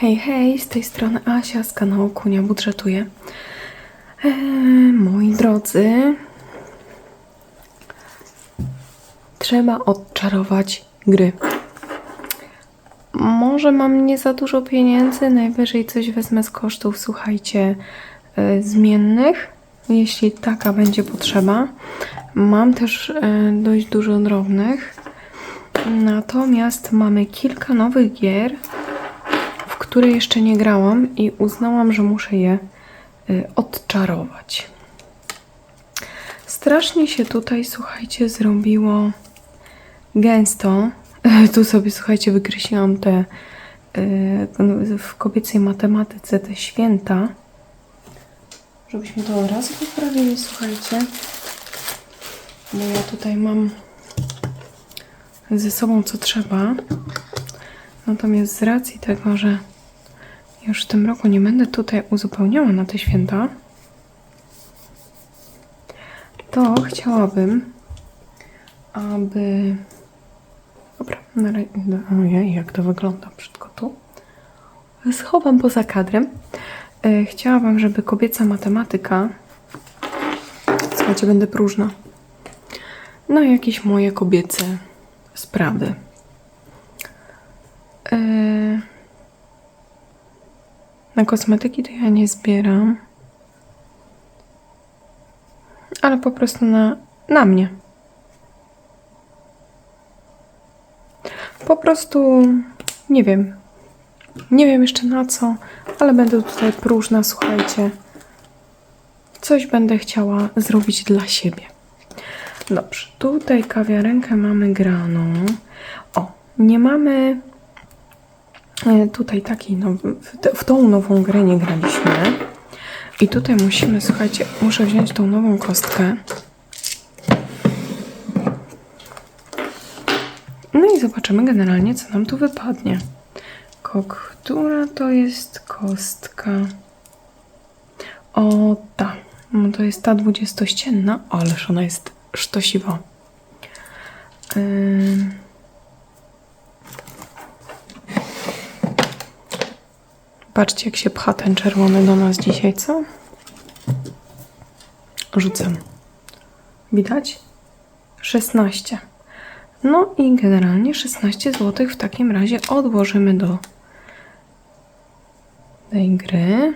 Hej, hej, z tej strony Asia z kanału Kunia Budżetuje. Eee, moi drodzy, trzeba odczarować gry. Może mam nie za dużo pieniędzy, najwyżej coś wezmę z kosztów, słuchajcie, e, zmiennych, jeśli taka będzie potrzeba. Mam też e, dość dużo drobnych. Natomiast mamy kilka nowych gier, które jeszcze nie grałam i uznałam, że muszę je y, odczarować. Strasznie się tutaj, słuchajcie, zrobiło gęsto. Tu sobie, słuchajcie, wykreśliłam te y, w kobiecej matematyce te święta. Żebyśmy to od razu poprawili, słuchajcie. Bo ja tutaj mam ze sobą co trzeba. Natomiast z racji tego, że już w tym roku nie będę tutaj uzupełniała na te święta, to chciałabym, aby. Dobra, na razie. Ojej, jak to wygląda brzydko tu. Schowam poza kadrem. E, Chciałabym, żeby kobieca matematyka. Słuchajcie, będę próżna. No, jakieś moje kobiece sprawy. Na kosmetyki to ja nie zbieram. Ale po prostu na, na mnie. Po prostu nie wiem. Nie wiem jeszcze na co, ale będę tutaj próżna, słuchajcie. Coś będę chciała zrobić dla siebie. Dobrze, tutaj kawiarenkę mamy graną. O, nie mamy tutaj takiej nowy, w, tą nową grę nie graliśmy. I tutaj musimy, słuchajcie, muszę wziąć tą nową kostkę. No i zobaczymy generalnie, co nam tu wypadnie. Która to jest kostka? O, ta. No to jest ta dwudziestościenna, ależ ona jest sztosiwa. Ym. Patrzcie, jak się pcha ten czerwony do nas dzisiaj, co? Rzucam. Widać? 16. No i generalnie 16 zł w takim razie odłożymy do tej gry.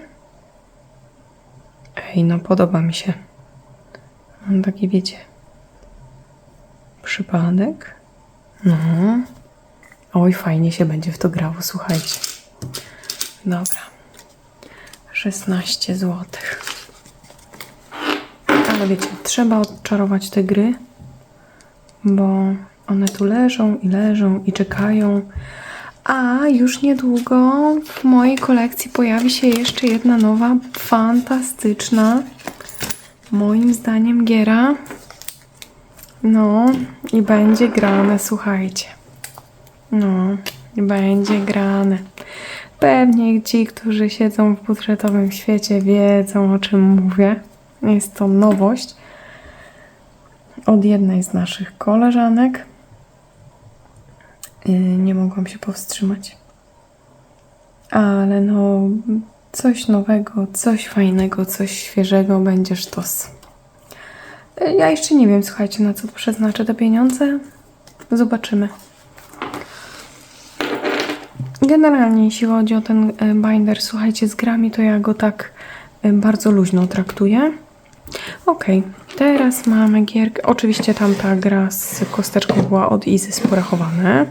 Ej, no podoba mi się. Mam taki, wiecie, przypadek. No. Oj, fajnie się będzie w to grało, słuchajcie. Dobra. 16 zł. Ale wiecie, trzeba odczarować te gry, bo one tu leżą i leżą i czekają. A już niedługo w mojej kolekcji pojawi się jeszcze jedna nowa, fantastyczna, moim zdaniem, giera. No i będzie grane, słuchajcie. No, będzie grane. Pewnie ci, którzy siedzą w budżetowym świecie, wiedzą o czym mówię. Jest to nowość od jednej z naszych koleżanek. Yy, Nie mogłam się powstrzymać. Ale no, coś nowego, coś fajnego, coś świeżego będzie sztos. Ja jeszcze nie wiem, słuchajcie, na co przeznaczę te pieniądze. Zobaczymy. Generalnie, jeśli chodzi o ten e, binder, słuchajcie, z grami, to ja go tak e, bardzo luźno traktuję. Ok, teraz mamy gierkę. Oczywiście tamta gra z kosteczką była od Izy porachowane.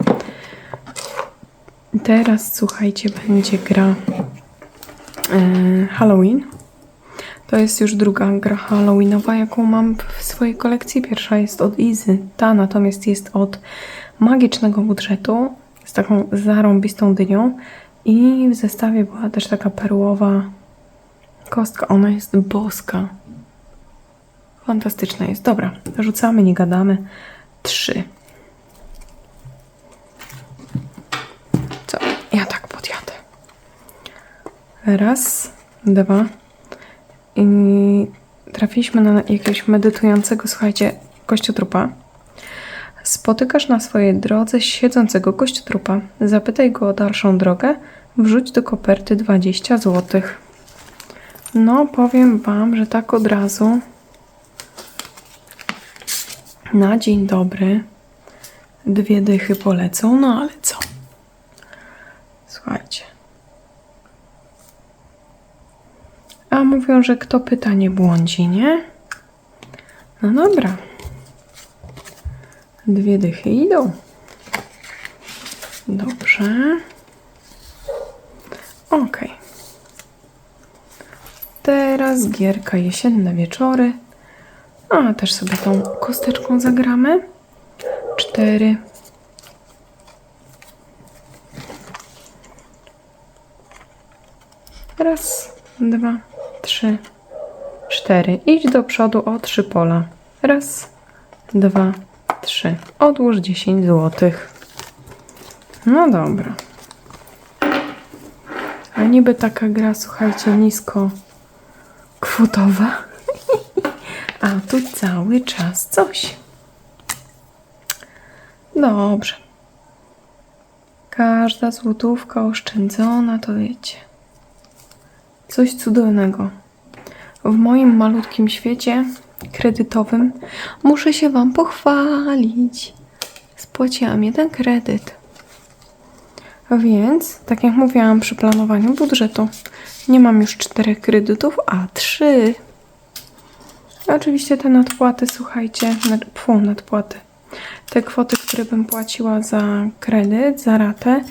Teraz, słuchajcie, będzie gra e, Halloween. To jest już druga gra Halloweenowa, jaką mam w swojej kolekcji. Pierwsza jest od Izy, ta natomiast jest od magicznego budżetu z taką zarąbistą dynią i w zestawie była też taka perłowa kostka. Ona jest boska. Fantastyczna jest. Dobra, rzucamy, nie gadamy. Trzy. Co? Ja tak podjadę. Raz, dwa. I trafiliśmy na jakiegoś medytującego, słuchajcie, kościotrupa. Spotykasz na swojej drodze siedzącego kościotrupa. Zapytaj go o dalszą drogę. Wrzuć do koperty 20 zł. No, powiem Wam, że tak od razu na dzień dobry dwie dychy polecą, no ale co? Słuchajcie. A mówią, że kto pyta nie błądzi, nie? No dobra. Dwie dychy idą. Dobrze. Okej. Teraz gierka jesienne wieczory. A, też sobie tą kosteczką zagramy. Cztery. Raz, dwa, trzy, cztery. Idź do przodu o trzy pola. Raz, dwa, trzy. Odłóż 10 złotych. No dobra. A niby taka gra, słuchajcie, nisko kwotowa. A tu cały czas coś. Dobrze. Każda złotówka oszczędzona, to wiecie. Coś cudownego. W moim malutkim świecie kredytowym muszę się Wam pochwalić. Spłaciłam jeden kredyt. Więc, tak jak mówiłam przy planowaniu budżetu, nie mam już czterech kredytów, a trzy. Oczywiście te nadpłaty, słuchajcie, nad, fu, nadpłaty. Te kwoty, które bym płaciła za kredyt, za ratę,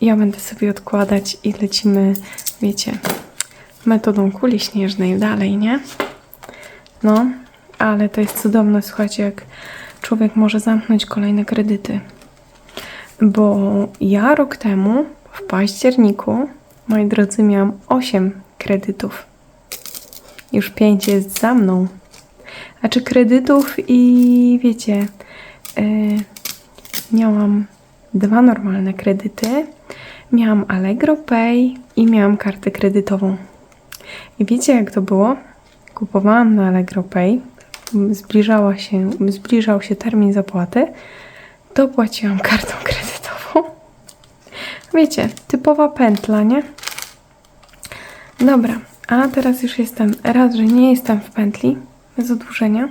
ja będę sobie odkładać i lecimy, wiecie, metodą kuli śnieżnej dalej, nie? No, ale to jest cudowne, słuchajcie, jak człowiek może zamknąć kolejne kredyty. Bo ja rok temu, w październiku, moi drodzy, miałam 8 kredytów. Już 5 jest za mną. Znaczy kredytów i wiecie, yy, miałam dwa normalne kredyty, miałam Allegro Pay i miałam kartę kredytową. I wiecie jak to było? Kupowałam na Allegro Pay, zbliżała się, zbliżał się termin zapłaty, to płaciłam kartą kredytową. Wiecie, typowa pętla, nie? Dobra, a teraz już jestem, raz, że nie jestem w pętli zadłużenia.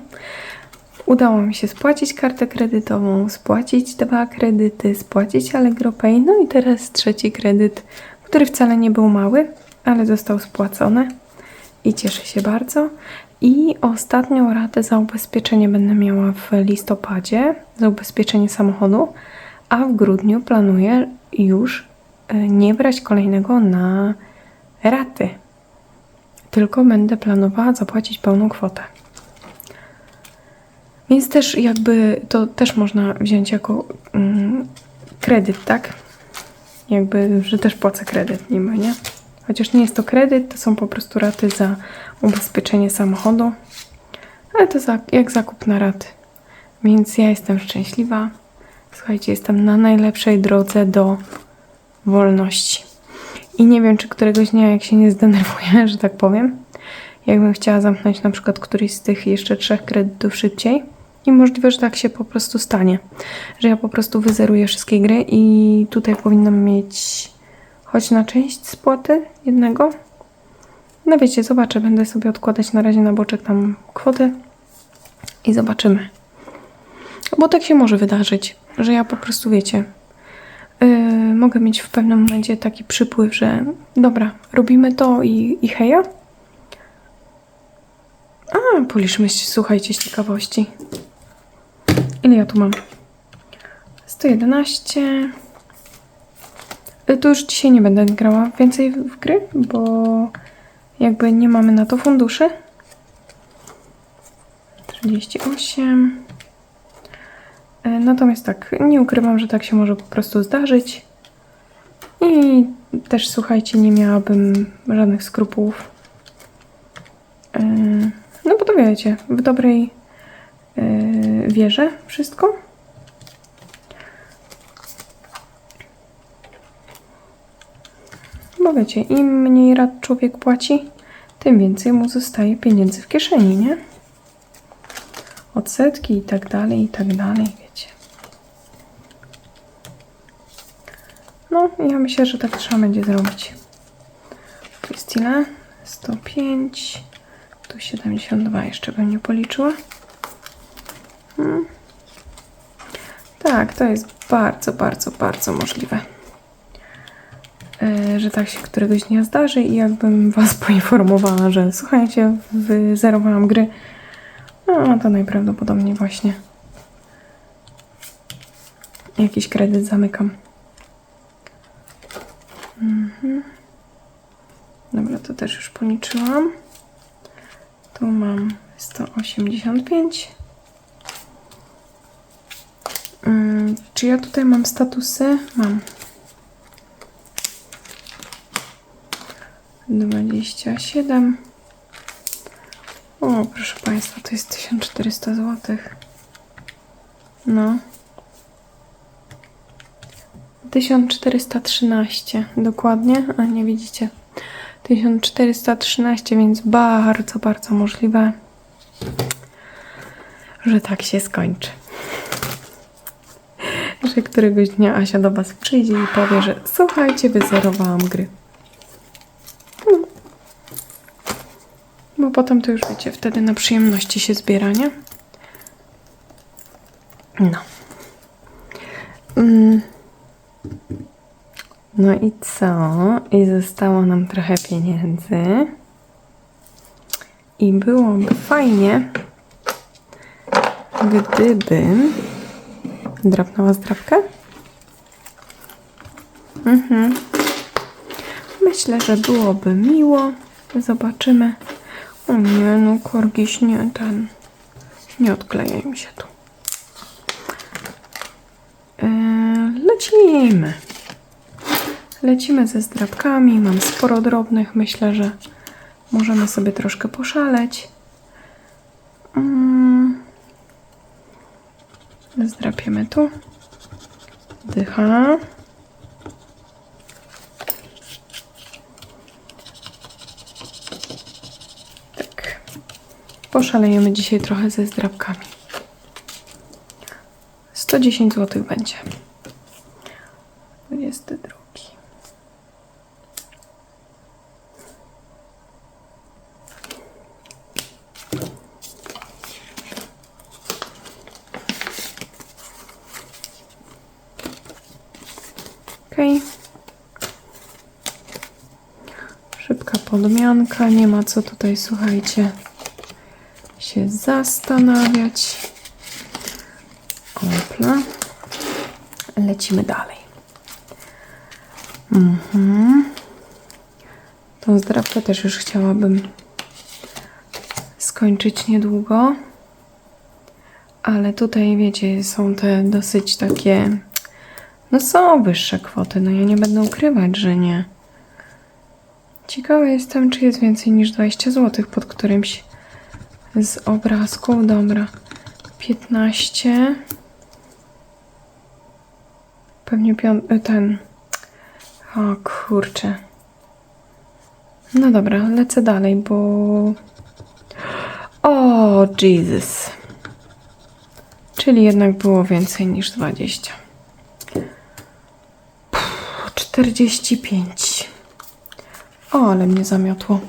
Udało mi się spłacić kartę kredytową, spłacić dwa kredyty, spłacić Allegro Pay, no i teraz trzeci kredyt, który wcale nie był mały, ale został spłacony i cieszę się bardzo. I ostatnią ratę za ubezpieczenie będę miała w listopadzie, za ubezpieczenie samochodu, a w grudniu planuję już e, nie brać kolejnego na raty, tylko będę planowała zapłacić pełną kwotę. Więc też jakby to też można wziąć jako mm, kredyt, tak? Jakby, że też płacę kredyt niby, nie? Chociaż nie jest to kredyt, to są po prostu raty za ubezpieczenie samochodu. Ale to za, jak zakup na raty. Więc ja jestem szczęśliwa. Słuchajcie, jestem na najlepszej drodze do wolności. I nie wiem, czy któregoś dnia, jak się nie zdenerwuję, że tak powiem, jakbym chciała zamknąć na przykład któryś z tych jeszcze trzech kredytów szybciej. I możliwe, że tak się po prostu stanie. Że ja po prostu wyzeruję wszystkie gry i tutaj powinnam mieć choć na część spłaty jednego. No wiecie, zobaczę, będę sobie odkładać na razie na boczek tam kwotę i zobaczymy. Bo tak się może wydarzyć, że ja po prostu wiecie, yy, mogę mieć w pewnym momencie taki przypływ, że dobra, robimy to i, i heja. A, policzmy, słuchajcie, z ciekawości. Ile ja tu mam? 111. Tu już dzisiaj nie będę grała więcej w gry, bo jakby nie mamy na to funduszy. 48. Y, Natomiast tak, nie ukrywam, że tak się może po prostu zdarzyć. I też słuchajcie, nie miałabym żadnych skrupułów. Y, No bo to wiecie, w dobrej yy, wierze wszystko. Bo wiecie, im mniej rat człowiek płaci, tym więcej mu zostaje pieniędzy w kieszeni, nie? Odsetki i tak dalej, i tak dalej, wiecie. No, ja myślę, że tak trzeba będzie zrobić. Tu jest ile? 105. Tu 72 jeszcze bym nie policzyła. Hmm. Tak, to jest bardzo, bardzo, bardzo możliwe. E, że tak się któregoś dnia zdarzy i jakbym Was poinformowała, że słuchajcie, wyzerowałam gry, no to najprawdopodobniej właśnie jakiś kredyt zamykam. Mhm. Dobra, to też już policzyłam. Tu mam 185. Mm, czy ja tutaj mam statusy? Mam. 27. O, proszę Państwa, to jest 1400 zł. No. 1413 dokładnie, a nie widzicie. 1413, więc bardzo, bardzo możliwe, że tak się skończy. Że któregoś dnia Asia do Was przyjdzie i powie, że słuchajcie, wyzerowałam gry. No. Bo potem to już wiecie, wtedy na przyjemności się zbiera, nie? No. Mm. No i co? I zostało nam trochę pieniędzy. I byłoby fajnie, gdybym drapnęła zdrapkę. Mhm. Myślę, że byłoby miło. Zobaczymy. O nie, no korgiś nie ten. Nie odkleja mi się tu. Eee, lecimy. Lecimy ze zdrabkami. Mam sporo drobnych. Myślę, że możemy sobie troszkę poszaleć. Mm. Zdrapiemy tu. Dycha. Poszalejemy dzisiaj trochę ze zdrabkami. 110 zł będzie. 22. Okej. Szybka podmianka, nie ma co tutaj, słuchajcie, się zastanawiać. Opla. Lecimy dalej. Mhm. Tą zdrawkę też już chciałabym skończyć niedługo. Ale tutaj, wiecie, są te dosyć takie no są wyższe kwoty, no ja nie będę ukrywać, że nie. Ciekawa jestem, czy jest więcej niż 20 zł pod którymś z obrazków. Dobra. 15. Pewnie piąt... ten. O kurczę. No dobra, lecę dalej, bo... O, Jesus. Czyli jednak było więcej niż 20. 45. O, ale mnie zamiotło.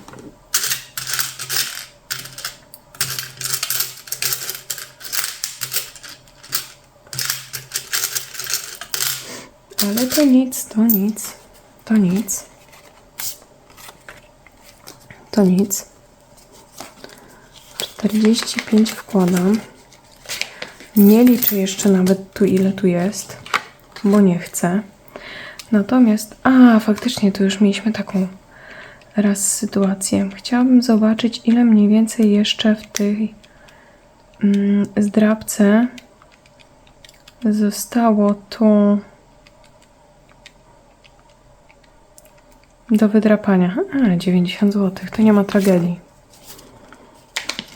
Ale to nic, to nic, to nic. To nic. 45 wkładam. Nie liczę jeszcze nawet tu, ile tu jest, bo nie chcę. Natomiast, a faktycznie tu już mieliśmy taką raz sytuację. Chciałabym zobaczyć, ile mniej więcej jeszcze w tej mm, zdrabce zostało tu do wydrapania. A, 90 zł. To nie ma tragedii.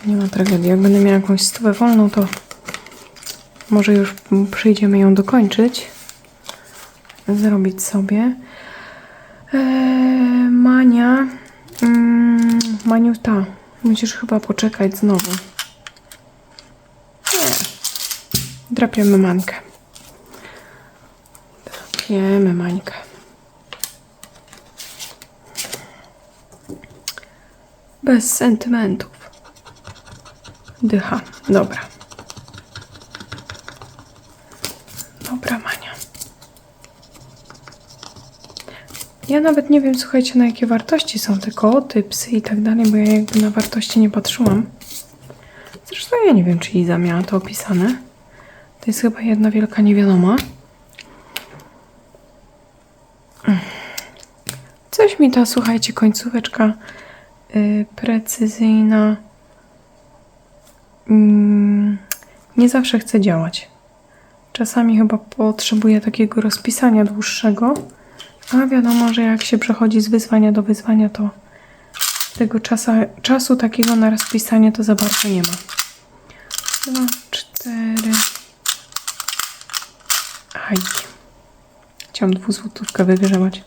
Nie ma tragedii. Jak będę miała jakąś stówę wolną, to może już przyjdziemy ją dokończyć zrobić sobie. Eee, Mania. Mm, Maniuta. Musisz chyba poczekać znowu. Nie. Drapiemy mańkę. Drapiemy mańkę. Bez sentymentów. Dycha. Dobra. Dobra, Mania. Ja nawet nie wiem, słuchajcie, na jakie wartości są te koty, psy i tak dalej, bo ja jakby na wartości nie patrzyłam. Zresztą ja nie wiem, czy Iza miała to opisane. To jest chyba jedna wielka niewiadoma. Coś mi ta, słuchajcie, końcóweczka precyzyjna mm, nie zawsze chce działać. Czasami chyba potrzebuję takiego rozpisania dłuższego, a wiadomo, że jak się przechodzi z wyzwania do wyzwania, to tego czasa, czasu takiego na rozpisanie to za bardzo nie ma. Dwa, cztery. Aj. Chciałam dwuzłotówkę wygrzebać.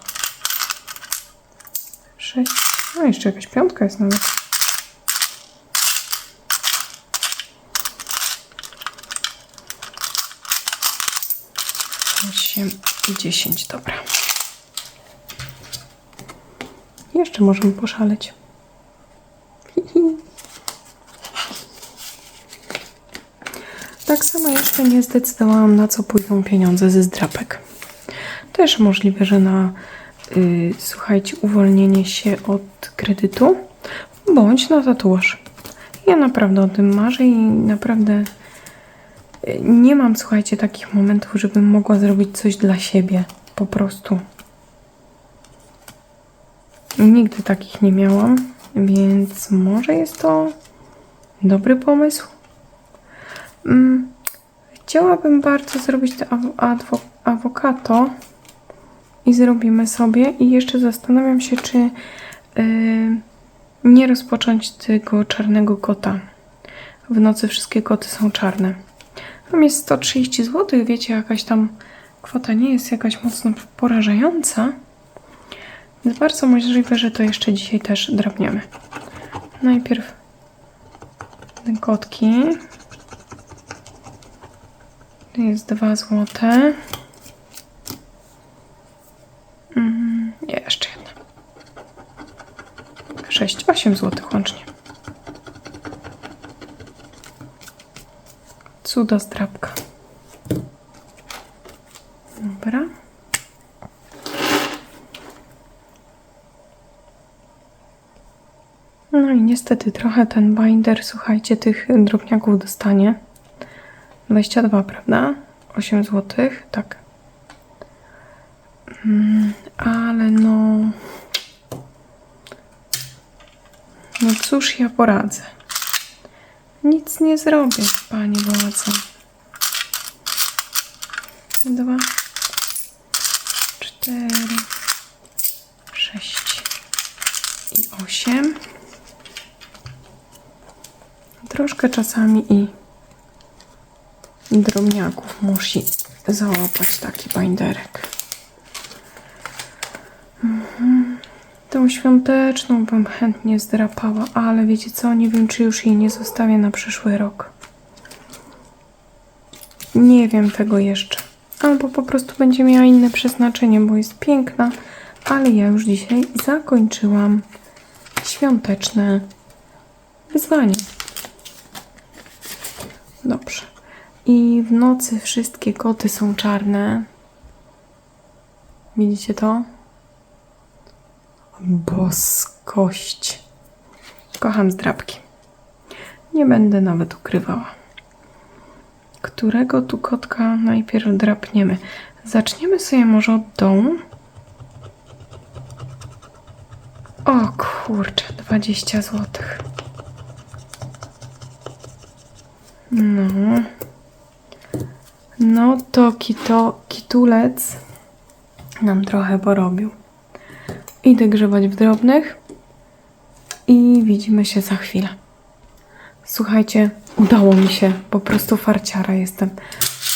Sześć. No jeszcze jakaś piątka jest nawet. Osiem i dziesięć, dobra. Jeszcze możemy poszaleć. Tak samo jeszcze nie zdecydowałam, na co pójdą pieniądze ze zdrapek. Też możliwe, że na, y, słuchajcie, uwolnienie się od kredytu, bądź na tatuaż. Ja naprawdę o tym marzę i naprawdę y, nie mam, słuchajcie, takich momentów, żebym mogła zrobić coś dla siebie. Po prostu. Nigdy takich nie miałam, więc może jest to dobry pomysł. Mm, chciałabym bardzo zrobić to aw- awokato i zrobimy sobie. I jeszcze zastanawiam się, czy yy, nie rozpocząć tego czarnego kota. W nocy wszystkie koty są czarne. Tam jest 130 zł, wiecie, jakaś tam kwota nie jest jakaś mocno porażająca. Więc bardzo możliwe, że to jeszcze dzisiaj też drapniemy. Najpierw te kotki. To jest 2 złote. Mm, jeszcze jedna. 6, 8 złotych łącznie. Cuda zdrabka. Dobra. No i niestety trochę ten binder, słuchajcie, tych drobniaków dostanie. 22, prawda? 8 zł, tak. Mm, ale no. No cóż ja poradzę. Nic nie zrobię, pani władco. Dwa, cztery, sześć i osiem. Troszkę czasami i drobniaków musi załapać taki binderek. Tą świąteczną bym chętnie zdrapała, ale wiecie co, nie wiem czy już jej nie zostawię na przyszły rok. Nie wiem tego jeszcze. Albo po prostu będzie miała inne przeznaczenie, bo jest piękna, ale ja już dzisiaj zakończyłam świąteczne wyzwanie. Dobrze. I w nocy wszystkie koty są czarne. Widzicie to? Boskość. Kocham zdrabki. Nie będę nawet ukrywała. Którego tu kotka najpierw drapniemy? Zaczniemy sobie może od dołu. O kurczę, 20 złotych. No. No to kito, kitulec nam trochę porobił. Idę grzebać w drobnych i widzimy się za chwilę. Słuchajcie, udało mi się, po prostu farciara jestem.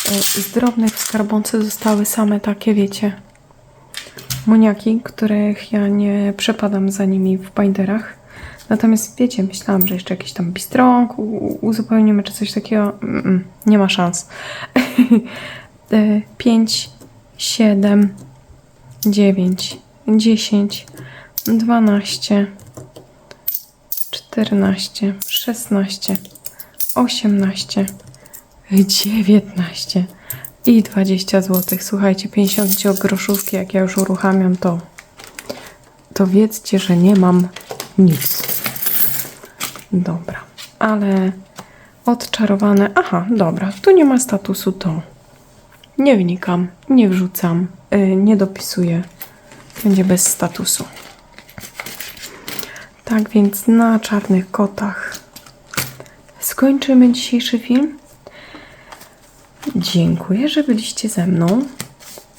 E, Z drobnych w skarbonce zostały same takie, wiecie, moniaki, których ja nie przepadam za nimi w binderach. Natomiast wiecie, myślałam, że jeszcze jakiś tam bistrąg u- uzupełnimy czy coś takiego. Mm, nie ma szans. 5, 7, 9, 10, 12, czternaście, szesnaście, osiemnaście, dziewiętnaście i 20 zł. Słuchajcie, 50 groszówki, jak ja już uruchamiam, to to wiedzcie, że nie mam nic. Dobra, ale odczarowane. Aha, dobra, tu nie ma statusu, to nie wnikam, nie wrzucam, yy, nie dopisuję. Będzie bez statusu. Tak więc na czarnych kotach skończymy dzisiejszy film. Dziękuję, że byliście ze mną.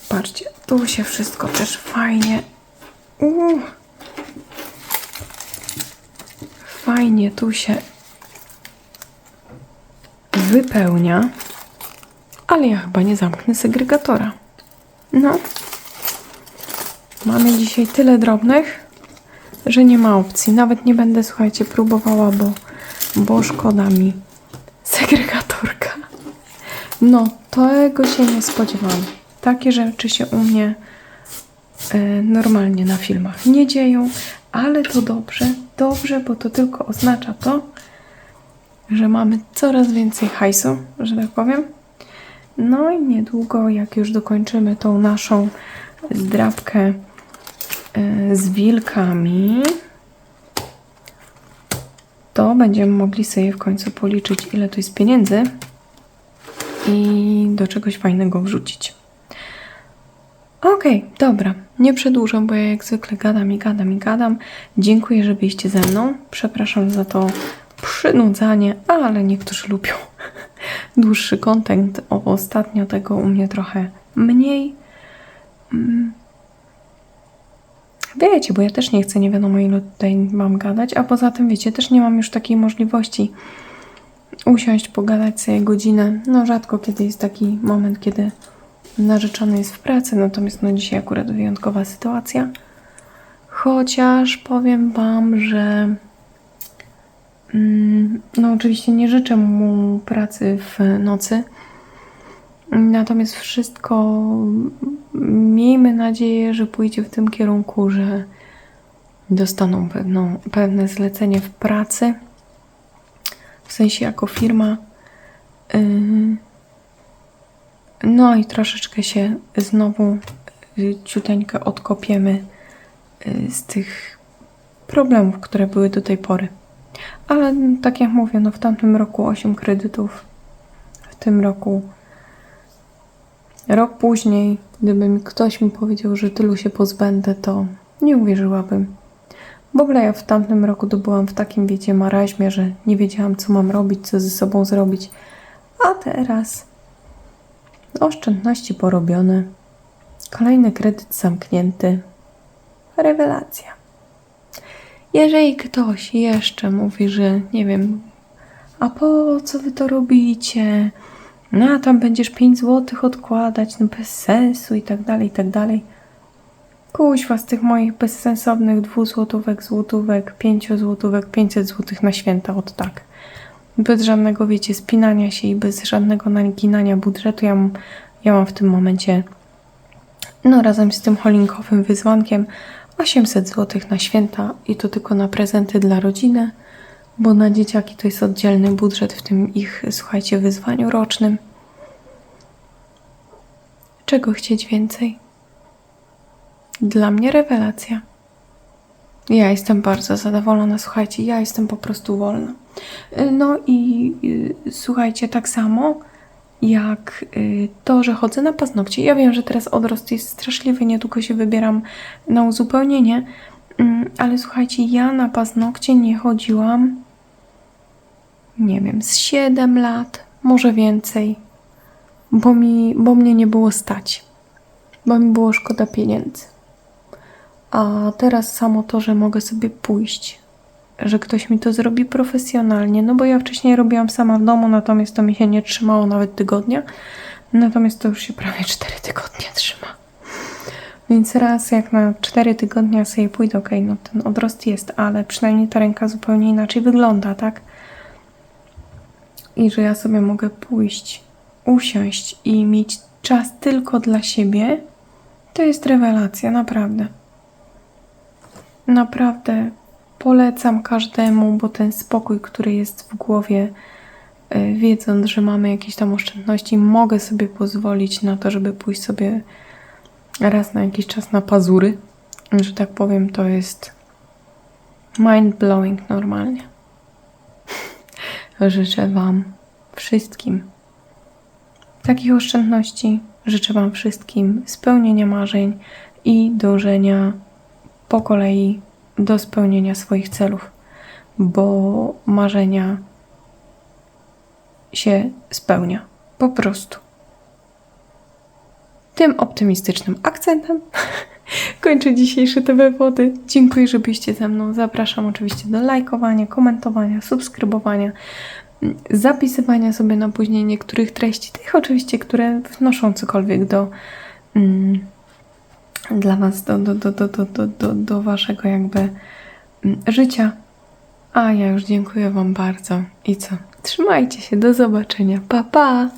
Patrzcie, tu się wszystko też fajnie. Uuu. Fajnie tu się wypełnia. Ale ja chyba nie zamknę segregatora. No. Mamy dzisiaj tyle drobnych, że nie ma opcji. Nawet nie będę, słuchajcie, próbowała, bo, bo szkoda mi segregatorka. No, tego się nie spodziewałam. Takie rzeczy się u mnie e, normalnie na filmach nie dzieją, ale to dobrze, dobrze, bo to tylko oznacza to, że mamy coraz więcej hajsu, że tak powiem. No i niedługo, jak już dokończymy tą naszą zdrabkę e, z wilkami, to będziemy mogli sobie w końcu policzyć, ile tu jest pieniędzy i do czegoś fajnego wrzucić. Okej, dobra, nie przedłużam, bo ja jak zwykle gadam i gadam i gadam. Dziękuję, że byliście ze mną. Przepraszam za to przynudzanie, ale niektórzy lubią dłuższy content. O, ostatnio tego u mnie trochę mniej. Wiecie, bo ja też nie chcę, nie wiadomo ile tutaj mam gadać, a poza tym, wiecie, też nie mam już takiej możliwości usiąść, pogadać sobie godzinę. No rzadko kiedy jest taki moment, kiedy narzeczony jest w pracy, natomiast no dzisiaj akurat wyjątkowa sytuacja. Chociaż powiem Wam, że mm, no oczywiście nie życzę mu pracy w nocy. Natomiast wszystko miejmy nadzieję, że pójdzie w tym kierunku, że dostaną pewną, pewne zlecenie w pracy. W sensie jako firma. Yy, no i troszeczkę się znowu y, ciuteńkę odkopiemy y, z tych problemów, które były do tej pory. Ale tak jak mówię, no w tamtym roku 8 kredytów, w tym roku rok później, gdyby mi ktoś mi powiedział, że tylu się pozbędę, to nie uwierzyłabym. W ogóle ja w tamtym roku to byłam w takim, wiecie, maraźmie, że nie wiedziałam, co mam robić, co ze sobą zrobić. A teraz Oszczędności porobione. Kolejny kredyt zamknięty. Rewelacja. Jeżeli ktoś jeszcze mówi, że nie wiem, a po co wy to robicie? No, a tam będziesz 5 zł odkładać, no bez sensu i tak dalej, i tak dalej. Kuźwa z tych moich bezsensownych 2 złotówek, złotówek, 5 złotówek, 500 złotych na święta od tak bez żadnego, wiecie, spinania się i bez żadnego naginania budżetu. Ja mam, ja mam w tym momencie, no razem z tym holinkowym wyzwankiem, 800 zł na święta i to tylko na prezenty dla rodziny, bo na dzieciaki to jest oddzielny budżet w tym ich, słuchajcie, wyzwaniu rocznym. Czego chcieć więcej? Dla mnie rewelacja. Ja jestem bardzo zadowolona, słuchajcie, ja jestem po prostu wolna. Y, no i y, słuchajcie, tak samo jak y, to, że chodzę na paznokcie. Ja wiem, że teraz odrost jest straszliwy, niedługo się wybieram na uzupełnienie, mm, ale słuchajcie, ja na paznokcie nie chodziłam, nie wiem, z 7 lat, może więcej, bo, mi, bo mnie nie było stać, bo mi było szkoda pieniędzy. A teraz samo to, że mogę sobie pójść, że ktoś mi to zrobi profesjonalnie, no bo ja wcześniej robiłam sama w domu, natomiast to mi się nie trzymało nawet tygodnia, natomiast to już się prawie 4 tygodnie trzyma. Więc raz jak na 4 tygodnie sobie pójdę, ok, no ten odrost jest, ale przynajmniej ta ręka zupełnie inaczej wygląda, tak? I że ja sobie mogę pójść, usiąść i mieć czas tylko dla siebie, to jest rewelacja, naprawdę. Naprawdę polecam każdemu, bo ten spokój, który jest w głowie, y, wiedząc, że mamy jakieś tam oszczędności, mogę sobie pozwolić na to, żeby pójść sobie raz na jakiś czas na pazury, że tak powiem, to jest mind blowing normalnie. Życzę Wam wszystkim takich oszczędności. Życzę Wam wszystkim spełnienia marzeń i dążenia po kolei do spełnienia swoich celów, bo marzenia się spełnia. Po prostu. Tym optymistycznym akcentem kończę dzisiejsze TV Wody. Dziękuję, że byliście ze mną. Zapraszam oczywiście do lajkowania, komentowania, subskrybowania, zapisywania sobie na później niektórych treści, tych oczywiście, które wnoszą cokolwiek do mm, dla Was, do, do, do, do, do, do, do Waszego jakby mm, życia. A ja już dziękuję Wam bardzo i co? Trzymajcie się, do zobaczenia. Pa, pa!